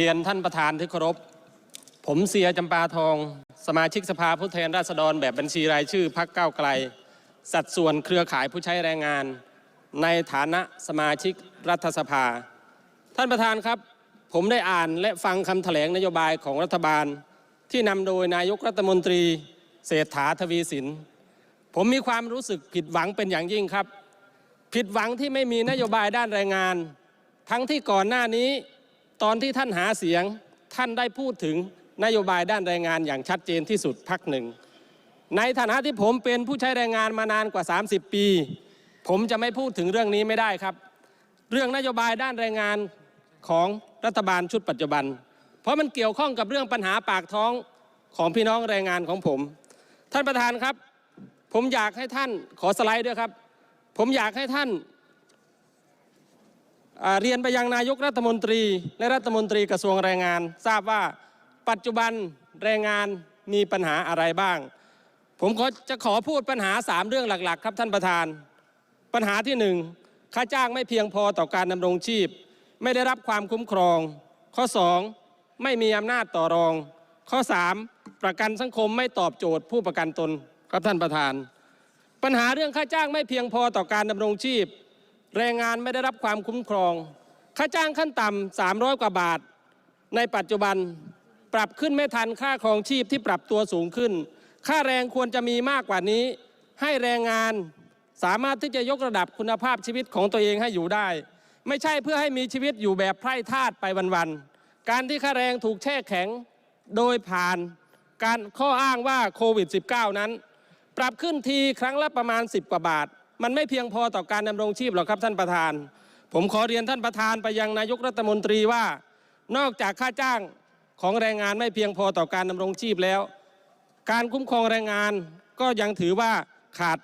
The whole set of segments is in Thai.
เรียนท่านประธานที่เคารพ ผมเสียจำปาทอง สมาชิกสภาผู้แทนราษฎรแบบบัญชีรายชื่อพักเก้าไกล สัดส่วนเครือข่ายผู้ใช้แรงงาน ในฐานะสมาชิกรัฐสภา ท่านประธานครับ ผมได้อ่านและฟังคำแถลงนโยบายของรัฐบาล ที่นำโดยนายกรัฐมนตรี เศรษฐาทวีสิน ผมมีความรู้สึกผิดหวังเป็นอย่างยิ่งครับ ผิดหวังที่ไม่มีนโยบายด้านแรงงาน ทั้งที่ก่อนหน้านี้ ตอนที่ท่านหาเสียงท่านได้พูดถึงนโยบายด้านแรงงานอย่างชัดเจนที่สุดพักหนึ่ง ในฐานะที่ผมเป็นผู้ใช้แรงงานมานานกว่า 30 ปี ผมจะไม่พูดถึงเรื่องนี้ไม่ได้ครับ เรื่องนโยบายด้านแรงงานของรัฐบาลชุดปัจจุบัน เพราะมันเกี่ยวข้องกับเรื่องปัญหาปากท้องของพี่น้องแรงงานของผม ท่านประธานครับ ผมอยากให้ท่านขอสไลด์ด้วยครับ ผมอยากให้ท่าน เรียนไปยังนายกรัฐมนตรี และรัฐมนตรีกระทรวงแรงงาน ทราบว่าปัจจุบันแรงงานมีปัญหาอะไรบ้าง ผมขอจะขอพูดปัญหา 3 เรื่องหลัก ๆ ครับท่านประธาน ปัญหาที่หนึ่งค่าจ้างไม่เพียงพอต่อการดำรงชีพ ไม่ได้รับความคุ้มครอง ข้อ 2 ไม่มีอำนาจต่อรอง ข้อ 3 ประกันสังคมไม่ตอบโจทย์ผู้ประกันตนครับท่านประธาน ปัญหาเรื่องค่าจ้างไม่เพียงพอต่อการดำรงชีพ แรงงานไม่ได้รับความคุ้มครอง ค่าจ้างขั้นต่ำ300 กว่าบาท ในปัจจุบันปรับขึ้นไม่ทันค่าครองชีพที่ปรับตัวสูงขึ้น ค่าแรงควรจะมีมากกว่านี้ ให้แรงงานสามารถที่จะยกระดับคุณภาพชีวิตของตัวเองให้อยู่ได้ ไม่ใช่เพื่อให้มีชีวิตอยู่แบบไพร่ทาสไปวันๆการที่ค่าแรงถูกแช่แข็งโดยผ่านการข้ออ้างว่าโควิด -19 นั้น ปรับขึ้นทีครั้งละประมาณ 10 กว่าบาท มันไม่เพียงพอต่อการดำรงชีพหรอกครับท่านประธาน ผมขอเรียนท่านประธานไปยังนายกรัฐมนตรีว่า นอกจากค่าจ้างของแรงงานไม่เพียงพอต่อการดำรงชีพแล้ว การคุ้มครองแรงงานก็ยังถือว่าขาด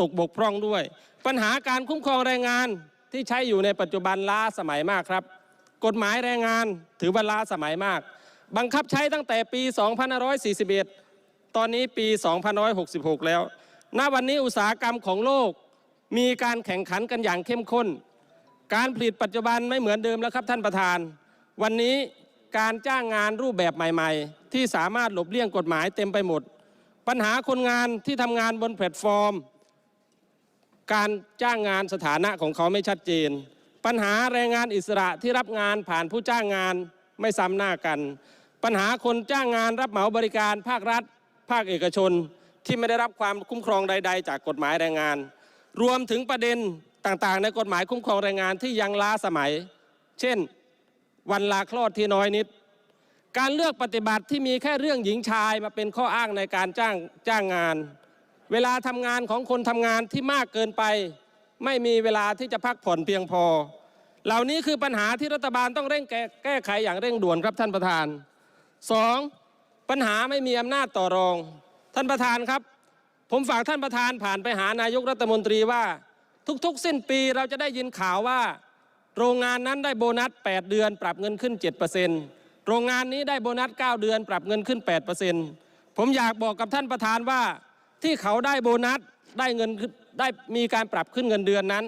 ตกบกพร่องด้วย ปัญหาการคุ้มครองแรงงานที่ใช้อยู่ในปัจจุบันล้าสมัยมากครับ กฎหมายแรงงานถือว่าล้าสมัยมาก บังคับใช้ตั้งแต่ปี 2541 ตอนนี้ปี 2566 แล้ว ณ วันนี้อุตสาหกรรมของโลก มีการแข่งขันกันอย่างเข้มข้น การผลิตปัจจุบันไม่เหมือนเดิมแล้วครับท่านประธาน วันนี้การจ้างงานรูปแบบใหม่ ๆ ที่สามารถหลบเลี่ยงกฎหมายเต็มไปหมด ปัญหาคนงานที่ทำงานบนแพลตฟอร์ม การจ้างงานสถานะของเขาไม่ชัดเจน ปัญหาแรงงานอิสระที่รับงานผ่านผู้จ้างงานไม่ซ้ำหน้ากัน ปัญหาคนจ้างงานรับเหมาบริการภาครัฐ ภาคเอกชน ที่ไม่ได้รับความคุ้มครองใด ๆ จากกฎหมายแรงงาน รวมถึงประเด็นต่างๆ ในกฎหมายคุ้มครองแรงงานที่ยังล้าสมัย เช่น วันลาคลอดที่น้อยนิด การเลือกปฏิบัติที่มีแค่เรื่องหญิงชายมาเป็นข้ออ้างในการจ้างจ้างงาน เวลาทำงานของคนทำงานที่มากเกินไป ไม่มีเวลาที่จะพักผ่อนเพียงพอ เหล่านี้คือปัญหาที่รัฐบาลต้องเร่งแก้แก้ไขอย่างเร่งด่วนครับท่านประธานสองปัญหาไม่มีอำนาจต่อรอง ท่านประธานครับ ผมฝากท่านประธานผ่านไปหานายกรัฐมนตรีว่า ทุกๆ สิ้นปีเราจะได้ยินข่าวว่า โรงงานนั้นได้โบนัส 8 เดือน ปรับเงินขึ้น 7%โรงงานนี้ได้โบนัส 9 เดือน ปรับเงินขึ้น 8%ผมอยากบอกกับท่านประธานว่าที่เขาได้โบนัสได้เงินขึ้นได้มีการปรับขึ้นเงินเดือนนั้น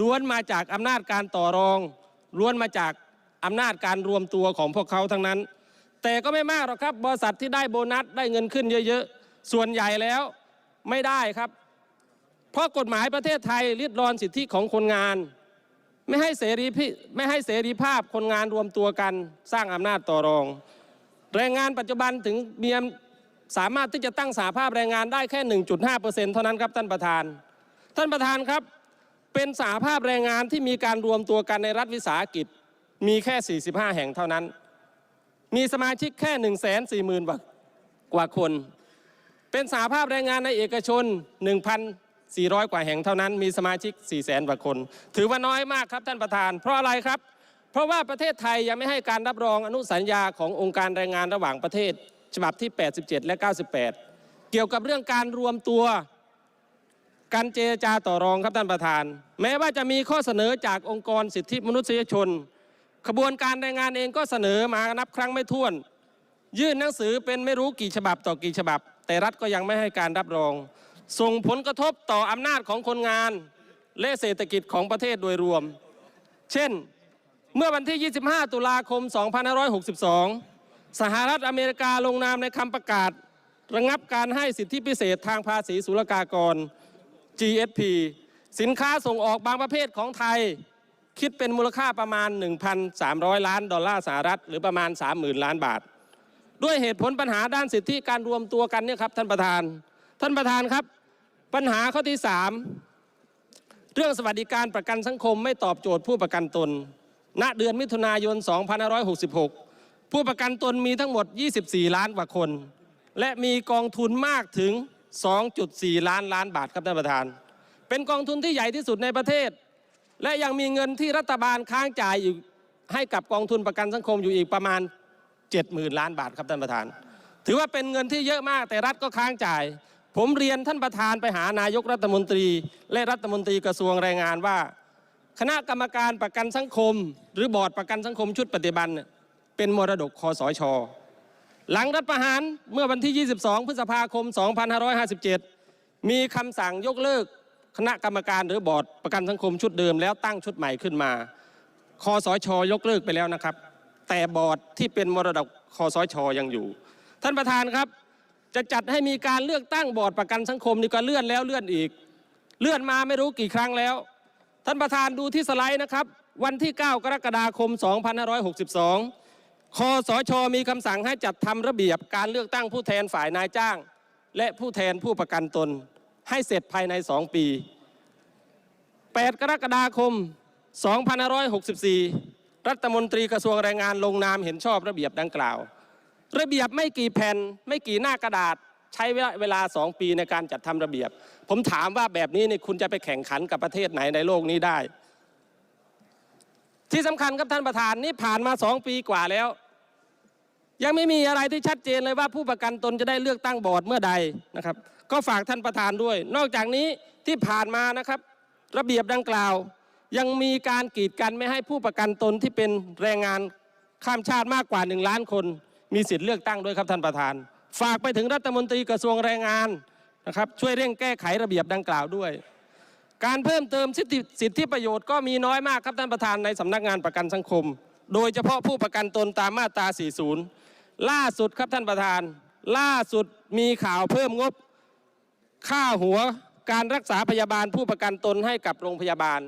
ล้วนมาจากอำนาจการต่อรอง ล้วนมาจากอำนาจการรวมตัวของพวกเขาทั้งนั้น แต่ก็ไม่มากหรอกครับบริษัทที่ได้โบนัสได้เงินขึ้นเยอะๆ ส่วนใหญ่แล้ว ไม่ได้ครับ เพราะกฎหมายประเทศไทยริดรอนสิทธิของคนงาน ไม่ให้เสรีพิไม่ให้เสรีภาพคนงานรวมตัวกันสร้างอำนาจต่อรอง แรงงานปัจจุบันถึงมีอำสามารถที่จะตั้งสาภาพแรงงานได้แค่ 1.5%เท่านั้นครับท่านประธาน ท่านประธานครับเป็นสาภาพแรงงานที่มีการรวมตัวกันในรัฐวิสาหกิจมีแค่ 45 แห่งเท่านั้น มีสมาชิกแค่ 1 4 0 0 0 0กว่าคน เป็นสาภาพแรงงานในเอกชน 1,400 กว่าแห่งเท่านั้น มีสมาชิก 4 0 0 0 0 0กว่าคน ถือว่าน้อยมากครับท่านประธาน เพราะอะไรครับ เพราะว่าประเทศไทยยังไม่ให้การรับรองอนุสัญญาขององค์การแรงงานระหว่างประเทศ ฉบับที่ 87 และ 98 เกี่ยวกับเรื่องการรวมตัวการเจรจาต่อรองครับท่านประธาน แม้ว่าจะมีข้อเสนอจากองค์กรสิทธิมนุษยชน ขบวนการแรงงานเองก็เสนอมานับครั้งไม่ถ้วน ยื่นหนังสือเป็นไม่รู้กี่ฉบับต่อกี่ฉบับ แต่รัฐก็ยังไม่ให้การรับรอง ส่งผลกระทบต่ออำนาจของคนงาน และเศรษฐกิจของประเทศโดยรวม เช่น เมื่อวันที่ 25 ตุลาคม 2562 สหรัฐอเมริกาลงนามในคำประกาศ ระงับการให้สิทธิพิเศษทางภาษีศุลกากร GSP สินค้าส่งออกบางประเภทของไทย คิดเป็นมูลค่าประมาณ 1,300 ล้านดอลลาร์สหรัฐ หรือประมาณ 30,000 ล้านบาท ด้วยเหตุผลปัญหาด้านสิทธิการรวมตัวกันเนี่ยครับท่านประธาน ท่านประธานครับ ปัญหาข้อที่ 3 เรื่องสวัสดิการประกันสังคมไม่ตอบโจทย์ผู้ประกันตน ณเดือนมิถุนายน 2566 ผู้ประกันตนมีทั้งหมด 24 ล้านกว่าคน และมีกองทุนมากถึง 2.4 ล้านล้านบาทครับท่านประธาน เป็นกองทุนที่ใหญ่ที่สุดในประเทศ และยังมีเงินที่รัฐบาลค้างจ่ายอยู่ให้กับกองทุนประกันสังคมอยู่อีกประมาณ 70,000 ล้านบาทครับท่านประธาน ถือว่าเป็นเงินที่เยอะมากแต่รัฐก็ค้างจ่าย ผมเรียนท่านประธานไปหานายกรัฐมนตรี และรัฐมนตรีกระทรวงแรงงานว่า คณะกรรมการประกันสังคม หรือบอร์ดประกันสังคมชุดปฏิบัติเนี่ยเป็นมรดกคอสช หลังรัฐประหารเมื่อวันที่ 22 พฤษภาคม 2557 มีคำสั่งยกเลิกคณะกรรมการหรือบอร์ดประกันสังคมชุดเดิมแล้วตั้งชุดใหม่ขึ้นมา คอสชยกเลิกไปแล้วนะครับ แต่บอร์ดที่เป็นมรดกคอสชยังอยู่ ท่านประธานครับ จะจัดให้มีการเลือกตั้งบอร์ดประกันสังคมนี่ก็เลื่อนแล้วเลื่อนอีก เลื่อนมาไม่รู้กี่ครั้งแล้ว ท่านประธานดูที่สไลด์นะครับ วันที่ 9 กรกฎาคม 2562 คอสชมีคำสั่งให้จัดทำระเบียบการเลือกตั้งผู้แทนฝ่ายนายจ้าง และผู้แทนผู้ประกันตน ให้เสร็จภายใน 2 ปี 8 กรกฎาคม 2564 รัฐมนตรีกระทรวงแรงงานลงนามเห็นชอบระเบียบดังกล่าว ระเบียบไม่กี่แผ่นไม่กี่หน้ากระดาษใช้เวลาสองปีในการจัดทำระเบียบ ผมถามว่าแบบนี้เนี่ยคุณจะไปแข่งขันกับประเทศไหนในโลกนี้ได้ ที่สำคัญครับท่านประธานนี่ผ่านมาสองปีกว่าแล้ว ยังไม่มีอะไรที่ชัดเจนเลยว่าผู้ประกันตนจะได้เลือกตั้งบอร์ดเมื่อใดนะครับ ก็ฝากท่านประธานด้วย นอกจากนี้ที่ผ่านมานะครับ ระเบียบดังกล่าว ยังมีการกีดกันไม่ให้ผู้ประกันตนที่เป็นแรงงานข้ามชาติมากกว่าหนึ่งล้านคน มีสิทธิ์เลือกตั้งด้วยครับท่านประธาน ฝากไปถึงรัฐมนตรีกระทรวงแรงงานนะครับช่วยเร่งแก้ไขระเบียบดังกล่าวด้วย การเพิ่มเติมสิทธิสิทธิประโยชน์ก็มีน้อยมากครับท่านประธานในสำนักงานประกันสังคม โดยเฉพาะผู้ประกันตนตามมาตรา 40 ล่าสุดครับท่านประธาน ล่าสุดมีข่าวเพิ่มงบค่าหัวการรักษาพยาบาลผู้ประกันตนให้กับโรงพยาบาล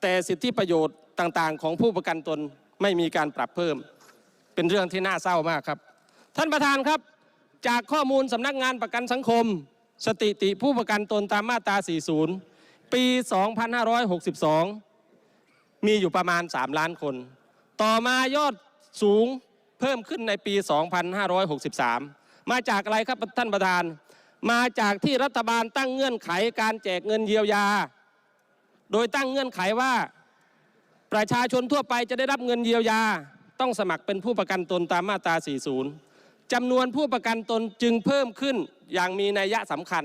แต่สิทธิประโยชน์ต่างๆ ของผู้ประกันตนไม่มีการปรับเพิ่ม เป็นเรื่องที่น่าเศร้ามากครับ ท่านประธานครับ จากข้อมูลสำนักงานประกันสังคมสถิติผู้ประกันตนตามมาตรา 40 ปี 2562 มีอยู่ประมาณ 3 ล้านคน ต่อมายอดสูงเพิ่มขึ้นในปี 2563 มาจากอะไรครับท่านประธาน มาจากที่รัฐบาลตั้งเงื่อนไขการแจกเงินเยียวยา โดยตั้งเงื่อนไขว่า ประชาชนทั่วไปจะได้รับเงินเยียวยา ต้องสมัครเป็นผู้ประกันตนตามมาตรา 40 จำนวนผู้ประกันตนจึงเพิ่มขึ้นอย่างมีนัยยะสำคัญ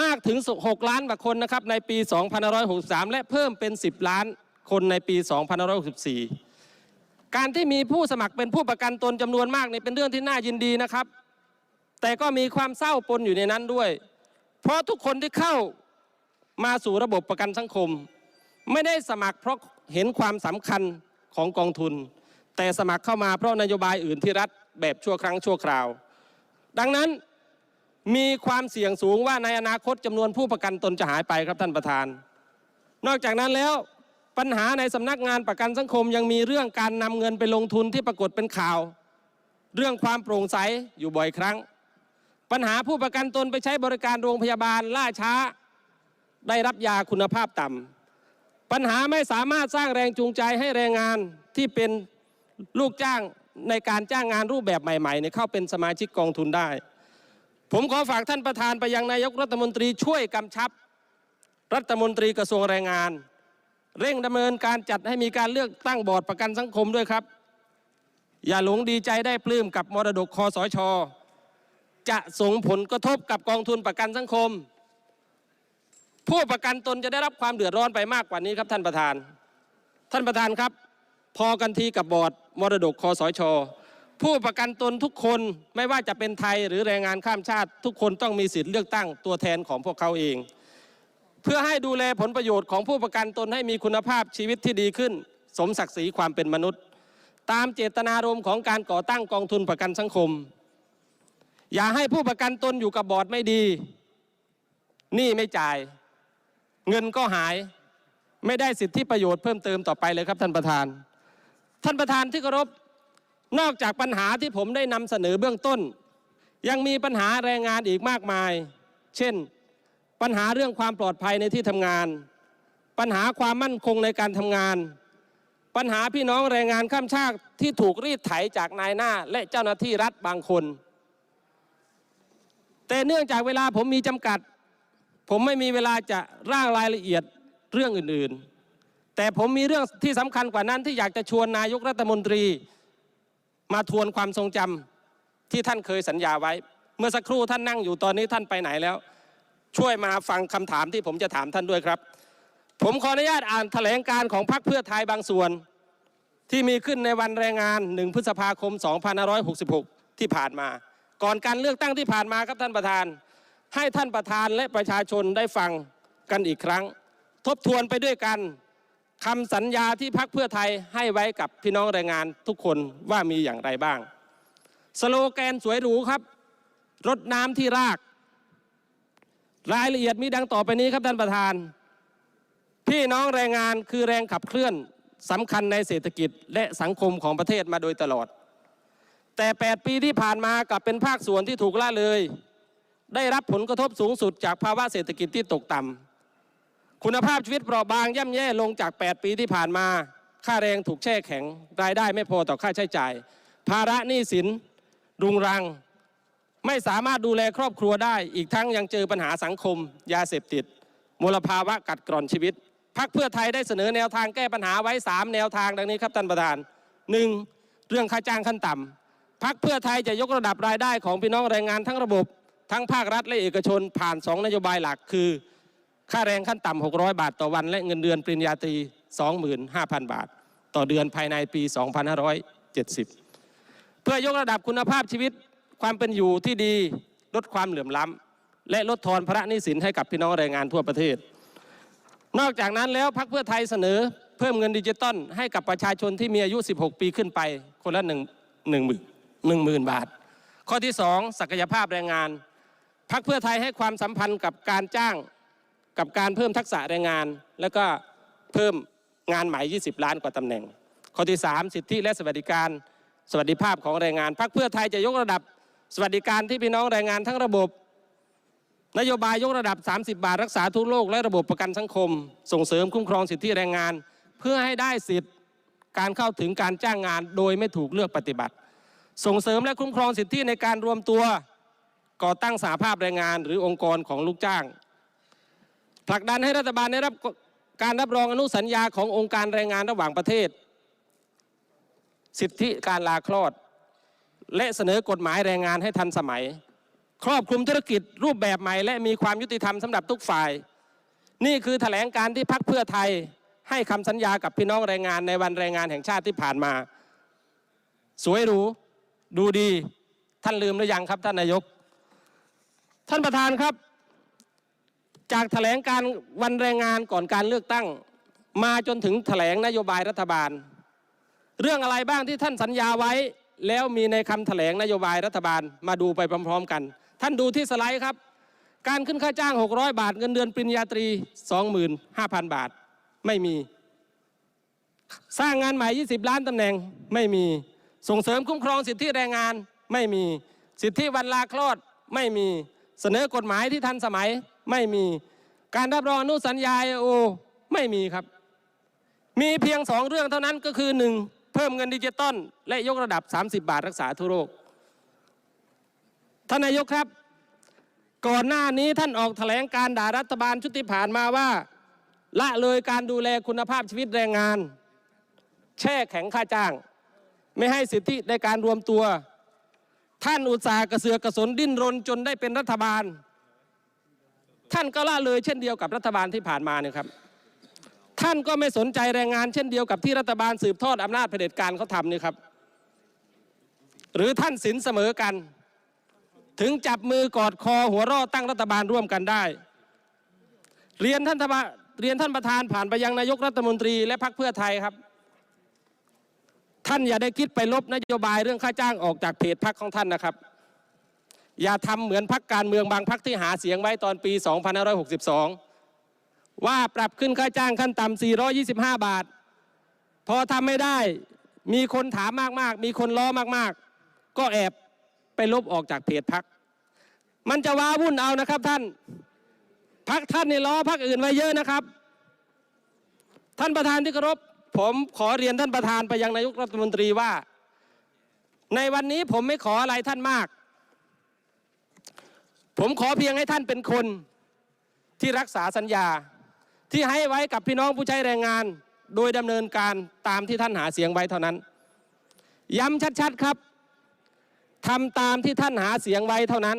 มากถึง 6 ล้านกว่าคนนะครับในปี 2563 และเพิ่มเป็น 10 ล้านคนในปี 2564 การที่มีผู้สมัครเป็นผู้ประกันตนจำนวนมากนี่เป็นเรื่องที่น่ายินดีนะครับ แต่ก็มีความเศร้าปนอยู่ในนั้นด้วย เพราะทุกคนที่เข้า มาสู่ระบบประกันสังคม ไม่ได้สมัครเพราะเห็นความสำคัญของกองทุน แต่สมัครเข้ามาเพราะนโยบายอื่นที่รัฐแบบชั่วครั้งชั่วคราว ดังนั้นมีความเสี่ยงสูงว่าในอนาคตจำนวนผู้ประกันตนจะหายไปครับท่านประธาน นอกจากนั้นแล้วปัญหาในสำนักงานประกันสังคมยังมีเรื่องการนำเงินไปลงทุนที่ปรากฏเป็นข่าว เรื่องความโปร่งใสอยู่บ่อยครั้ง ปัญหาผู้ประกันตนไปใช้บริการโรงพยาบาลล่าช้า ได้รับยาคุณภาพต่ำปัญหาไม่สามารถสร้างแรงจูงใจให้แรงงานที่เป็นลูกจ้างในการจ้างงานรูปแบบใหม่ๆเนี่ยเข้าเป็นสมาชิกกองทุนได้ ผมขอฝากท่านประธานไปยังนายกรัฐมนตรีช่วยกำชับ รัฐมนตรีกระทรวงแรงงาน เร่งดำเนินการจัดให้มีการเลือกตั้งบอร์ดประกันสังคมด้วยครับ อย่าหลงดีใจได้ปลื้มกับมรดกคอสชจะส่งผลกระทบกับกองทุนประกันสังคม ผู้ประกันตนจะได้รับความเดือดร้อนไปมากกว่านี้ครับท่านประธาน ท่านประธานครับ พอกันทีกับบอร์ดมรดกคอสช ผู้ประกันตนทุกคนไม่ว่าจะเป็นไทยหรือแรงงานข้ามชาติ ทุกคนต้องมีสิทธิ์เลือกตั้งตัวแทนของพวกเขาเอง เพื่อให้ดูแลผลประโยชน์ของผู้ประกันตนให้มีคุณภาพชีวิตที่ดีขึ้น สมศักดิ์ศรีความเป็นมนุษย์ ตามเจตนารมณ์ของการก่อตั้งกองทุนประกันสังคม อย่าให้ผู้ประกันตนอยู่กับบอร์ดไม่ดีหนี้ไม่จ่าย เงินก็หายไม่ได้สิทธิประโยชน์เพิ่มเติมต่อไปเลยครับท่านประธาน ท่านประธานที่เคารพนอกจากปัญหาที่ผมได้นำเสนอเบื้องต้น ยังมีปัญหาแรงงานอีกมากมาย เช่น ปัญหาเรื่องความปลอดภัยในที่ทำงาน ปัญหาความมั่นคงในการทำงาน ปัญหาพี่น้องแรงงานข้ามชาติที่ถูกรีดไถจากนายหน้าและเจ้าหน้าที่รัฐบางคน แต่เนื่องจากเวลาผมมีจำกัด ผมไม่มีเวลาจะร่างรายละเอียดเรื่องอื่นๆ แต่ผมมีเรื่องที่สำคัญกว่านั้นที่อยากจะชวนนายกรัฐมนตรี มาทวนความทรงจำที่ท่านเคยสัญญาไว้ เมื่อสักครู่ท่านนั่งอยู่ตอนนี้ท่านไปไหนแล้ว ช่วยมาฟังคำถามที่ผมจะถามท่านด้วยครับ ผมขออนุญาตอ่านแถลงการของพรรคเพื่อไทยบางส่วน ที่มีขึ้นในวันแรงงาน 1 พฤษภาคม 2566 ที่ผ่านมา ก่อนการเลือกตั้งที่ผ่านมาครับท่านประธาน ให้ท่านประธานและประชาชนได้ฟังกันอีกครั้ง ทบทวนไปด้วยกันคำสัญญาที่พรรคเพื่อไทยให้ไว้กับพี่น้องแรงงานทุกคนว่ามีอย่างไรบ้าง สโลแกนสวยหรูครับ รดน้ำที่ราก รายละเอียดมีดังต่อไปนี้ครับท่านประธาน พี่น้องแรงงานคือแรงขับเคลื่อนสำคัญในเศรษฐกิจและสังคมของประเทศมาโดยตลอด แต่ 8 ปีที่ผ่านมากลับเป็นภาคส่วนที่ถูกละเลย ได้รับผลกระทบสูงสุดจากภาวะเศรษฐกิจที่ตกต่ำคุณภาพชีวิตเปราะบางย่ำแย่ลงจาก 8 ปีที่ผ่านมา ค่าแรงถูกแช่แข็ง รายได้ไม่พอต่อค่าใช้จ่าย ภาระหนี้สินรุงรัง ไม่สามารถดูแลครอบครัวได้ อีกทั้งยังเจอปัญหาสังคม ยาเสพติด มลภาวะกัดกร่อนชีวิตพักเพื่อไทยได้เสนอแนวทางแก้ปัญหาไว้ 3 แนวทางดังนี้ครับท่านประธาน 1. เรื่องค่าจ้างขั้นต่ำพักเพื่อไทยจะยกระดับรายได้ของพี่น้องแรงงานทั้งระบบ ทั้งภาครัฐและเอกชนผ่าน 2 นโยบายหลักคือ ค่าแรงขั้นต่ำ 600 บาทต่อวัน และเงินเดือนปริญญาตรี 25,000 บาท ต่อเดือนภายในปี 2570 เพื่อยกระดับคุณภาพชีวิตความเป็นอยู่ที่ดีลดความเหลื่อมล้ำและลดทอนภาระนี้สินให้กับพี่น้องแรงงานทั่วประเทศ นอกจากนั้นแล้วพรรคเพื่อไทยเสนอเพิ่มเงินดิจิตอลให้กับประชาชนที่มีอายุ 16 ปีขึ้นไป คนละหนึ่งหมื่นบาท ข้อที่ 2 ศักยภาพแรงงาน พรรคเพื่อไทยให้ความสัมพันธ์กับการจ้างกับการเพิ่มทักษะแรงงาน แล้วก็เพิ่มงานใหม่ 20 ล้านกว่าตำแหน่ง ข้อที่ 3 สิทธิและสวัสดิการสวัสดิภาพของแรงงานพรรคเพื่อไทยจะยกระดับสวัสดิการที่พี่น้องแรงงานทั้งระบบ นโยบายยกระดับ 30 บาทรักษาทุกโรคและระบบประกันสังคม ส่งเสริมคุ้มครองสิทธิแรงงาน เพื่อให้ได้สิทธิการเข้าถึงการจ้างงานโดยไม่ถูกเลือกปฏิบัติ ส่งเสริมและคุ้มครองสิทธิในการรวมตัว ก่อตั้งสาภาพแรงงานหรือองค์กรของลูกจ้าง ผลักดันให้รัฐบาลได้รับการรับรองอนุสัญญาขององค์การแรงงานระหว่างประเทศ สิทธิการลาคลอด และเสนอกฎหมายแรงงานให้ทันสมัย ครอบคลุมธุรกิจรูปแบบใหม่ และมีความยุติธรรมสำหรับทุกฝ่าย นี่คือแถลงการที่พักเพื่อไทยให้คำสัญญากับพี่น้องแรงงานในวันแรงงานแห่งชาติที่ผ่านมา สวยหรูดูดีท่านลืมหรือยังครับท่านนายก ท่านประธานครับ จากแถลงการวันแรงงานก่อนการเลือกตั้ง มาจนถึงแถลงนโยบายรัฐบาล เรื่องอะไรบ้างที่ท่านสัญญาไว้ แล้วมีในคำแถลงนโยบายรัฐบาลมาดูไปพร้อมๆกัน ท่านดูที่สไลด์ครับ การขึ้นค่าจ้าง 600 บาทเงินเดือนปริญญาตรี 25,000 บาทไม่มี สร้างงานใหม่ 20 ล้านตำแหน่งไม่มีส่งเสริมคุ้มครองสิทธิแรงงานไม่มีสิทธิวันลาคลอดไม่มี เสนอกฎหมายที่ทันสมัยไม่มีการรับรองอนุสัญญาโอไม่มีครับ มีเพียงสองเรื่องเท่านั้นก็คือหนึ่งเพิ่มเงินดิจิตอลและยกระดับ 30 บาทรักษาทุกโรคท่านนายกครับ ก่อนหน้านี้ท่านออกแถลงการด่ารัฐบาลชุดที่ผ่านมาว่า ละเลยการดูแลคุณภาพชีวิตแรงงาน แช่แข็งค่าจ้าง ไม่ให้สิทธิในการรวมตัว ท่านอุตสาห์กระเสือกกระสนดิ้นรนจนได้เป็นรัฐบาล ท่านก็ละเลยเช่นเดียวกับรัฐบาลที่ผ่านมาเนี่ยครับ ท่านก็ไม่สนใจแรงงานเช่นเดียวกับที่รัฐบาลสืบทอดอำนาจเผด็จการเขาทำเนี่ยครับ หรือท่านสินเสมอกัน ถึงจับมือกอดคอหัวรอตั้งรัฐบาลร่วมกันได้ เรียนท่านทบเรียนท่านประธานผ่านไปยังนายกรัฐมนตรีและพรรคเพื่อไทยครับ ท่านอย่าได้คิดไปลบนโยบายเรื่องค่าจ้างออกจากเพจพรรคของท่านนะครับ อย่าทำเหมือนพรรคการเมืองบางพรรคที่หาเสียงไว้ตอนปี 2562 ว่าปรับขึ้นค่าจ้างขั้นต่ำ425 บาท พอทำไม่ได้มีคนถามมากๆ มีคนล้อมากๆ ก็แอบไปลบออกจากเพจพรรคมันจะว้าวุ่นเอานะครับท่าน พักท่านในล้อพักอื่นไว้เยอะนะครับ ท่านประธานที่เคารพ ผมขอเรียนท่านประธานไปยังนายกรัฐมนตรีว่า ในวันนี้ผมไม่ขออะไรท่านมาก ผมขอเพียงให้ท่านเป็นคนที่รักษาสัญญาที่ให้ไว้กับพี่น้องผู้ใช้แรงงาน โดยดำเนินการตามที่ท่านหาเสียงไว้เท่านั้น ย้ำชัดๆครับทำตามที่ท่านหาเสียงไว้เท่านั้น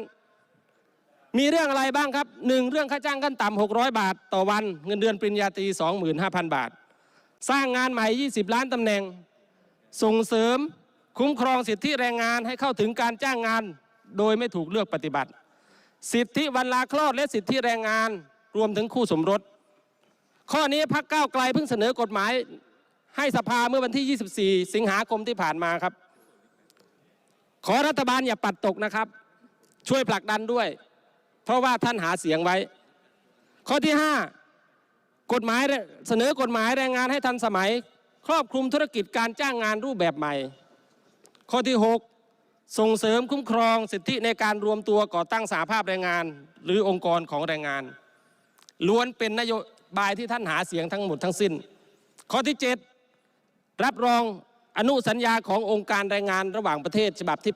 มีเรื่องอะไรบ้างครับหนึ่งเรื่องค่าจ้างขั้นต่ำ600 บาท ต่อวันเงินเดือนปริญญาตรี 25,000 บาท สร้างงานใหม่ 20 ล้านตำแหน่ง ส่งเสริมคุ้มครองสิทธิแรงงานให้เข้าถึงการจ้างงาน โดยไม่ถูกเลือกปฏิบัติ สิทธิวันลาคลอดและสิทธิแรงงานรวมถึงคู่สมรส ข้อนี้พักก้าวไกลเพิ่งเสนอกฎหมายให้สภาเมื่อวันที่ 24 สิงหาคมที่ผ่านมาครับ ขอรัฐบาลอย่าปัดตกนะครับ ช่วยผลักดันด้วย เพราะว่าท่านหาเสียงไว้ ข้อที่ 5 กฎหมายเสนอกฎหมายแรงงานให้ทันสมัย ครอบคลุมธุรกิจการจ้างงานรูปแบบใหม่ ข้อที่ 6 ส่งเสริมคุ้มครองสิทธิในการรวมตัวก่อตั้งสาภาพแรงงาน หรือองค์กรของแรงงาน ล้วนเป็นนโยบายที่ท่านหาเสียงทั้งหมดทั้งสิ้น ข้อที่ 7 รับรองอนุสัญญาขององค์การแรงงานระหว่างประเทศฉบับที่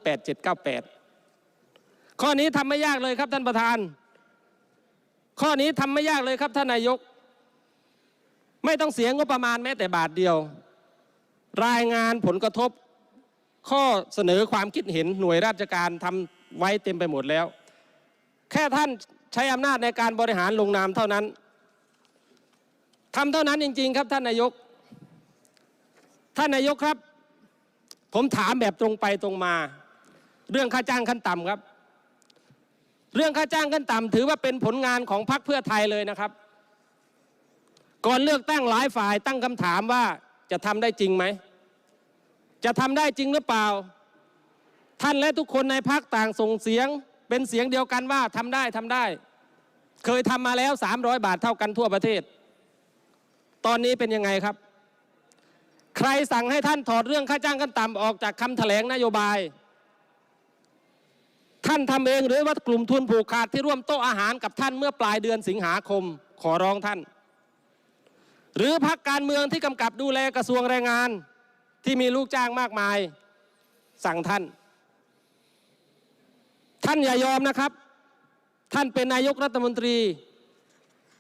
8798 ข้อนี้ทำไม่ยากเลยครับท่านประธาน ข้อนี้ทำไม่ยากเลยครับท่านนายก ไม่ต้องเสียงบประมาณแม้แต่บาทเดียว รายงานผลกระทบข้อเสนอความคิดเห็นหน่วยราชการทำไว้เต็มไปหมดแล้ว แค่ท่านใช้อำนาจในการบริหารลงนามเท่านั้นทำเท่านั้นจริง ๆ ครับท่านนายก ท่านนายกครับ ผมถามแบบตรงไปตรงมา เรื่องค่าจ้างขั้นต่ำครับ เรื่องค่าจ้างขั้นต่ำถือว่าเป็นผลงานของพรรคเพื่อไทยเลยนะครับ ก่อนเลือกตั้งหลายฝ่ายตั้งคำถามว่าจะทำได้จริงไหม จะทำได้จริงหรือเปล่า ท่านและทุกคนในพรรคต่างส่งเสียง เป็นเสียงเดียวกันว่าทำได้ทำได้ เคยทำมาแล้ว 300 บาทเท่ากันทั่วประเทศ ตอนนี้เป็นยังไงครับ ใครสั่งให้ท่านถอดเรื่องค่าจ้างขั้นต่ำออกจากคำแถลงนโยบาย ท่านทำเองหรือว่ากลุ่มทุนผูกขาดที่ร่วมโต๊ะอาหารกับท่านเมื่อปลายเดือนสิงหาคม ขอร้องท่าน หรือพักการเมืองที่กำกับดูแลกระทรวงแรงงาน ที่มีลูกจ้างมากมาย สั่งท่าน ท่านอย่ายอมนะครับ ท่านเป็นนายกรัฐมนตรี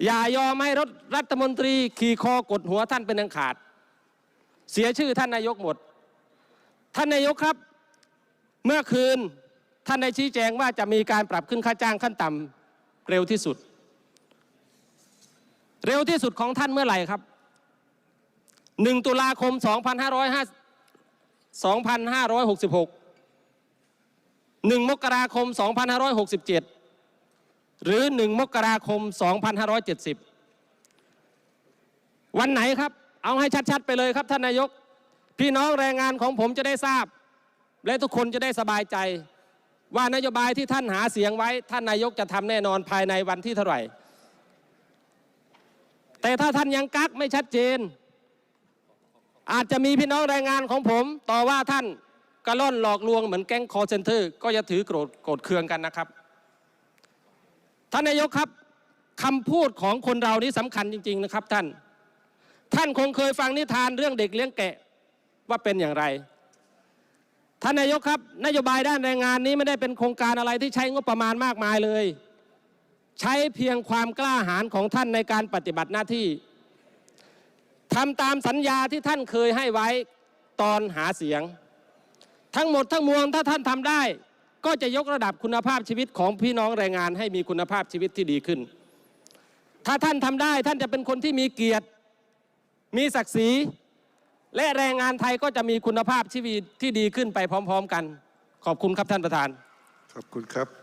อย่ายอมให้รถรัฐมนตรีขี่คอกดหัวท่านเป็นอังขาด เสียชื่อท่านนายกหมด ท่านนายกครับ เมื่อคืนท่านได้ชี้แจงว่าจะมีการปรับขึ้นค่าจ้างขั้นต่ำเร็วที่สุด เร็วที่สุดของท่านเมื่อไหร่ครับ 1 ตุลาคม 2566 1 มกราคม 2567 หรือ 1 มกราคม 2570 วันไหนครับ เอาให้ชัด ๆ ไปเลยครับท่านนายก พี่น้องแรงงานของผมจะได้ทราบ และทุกคนจะได้สบายใจ ว่านโยบายที่ท่านหาเสียงไว้ท่านนายกจะทำแน่นอนภายในวันที่เท่าไหร่ แต่ถ้าท่านยังกักไม่ชัดเจน อาจจะมีพี่น้องแรงงานของผม ต่อว่าท่านกระล่อนหลอกลวงเหมือนแก๊งคอร์เซนเตอร์ ก็จะถือโกรธโกรธเคืองกันนะครับ ท่านนายกครับคำพูดของคนเรานี่สำคัญจริง ๆนะครับ ท่าน ท่านคงเคยฟังนิทานเรื่องเด็กเลี้ยงแกะว่าเป็นอย่างไร ท่านนายกครับ นโยบายด้านแรงงานนี้ไม่ได้เป็นโครงการอะไรที่ใช้งบประมาณมากมายเลย ใช้เพียงความกล้าหาญของท่านในการปฏิบัติหน้าที่ทำตามสัญญาที่ท่านเคยให้ไว้ตอนหาเสียง ทั้งหมดทั้งมวลถ้าท่านทำได้ ก็จะยกระดับคุณภาพชีวิตของพี่น้องแรงงานให้มีคุณภาพชีวิตที่ดีขึ้น ถ้าท่านทำได้ท่านจะเป็นคนที่มีเกียรติ มีศักดิ์ศรีและแรงงานไทยก็จะมีคุณภาพชีวิตที่ดีขึ้นไปพร้อม ๆ กัน ขอบคุณครับท่านประธาน ขอบคุณครับ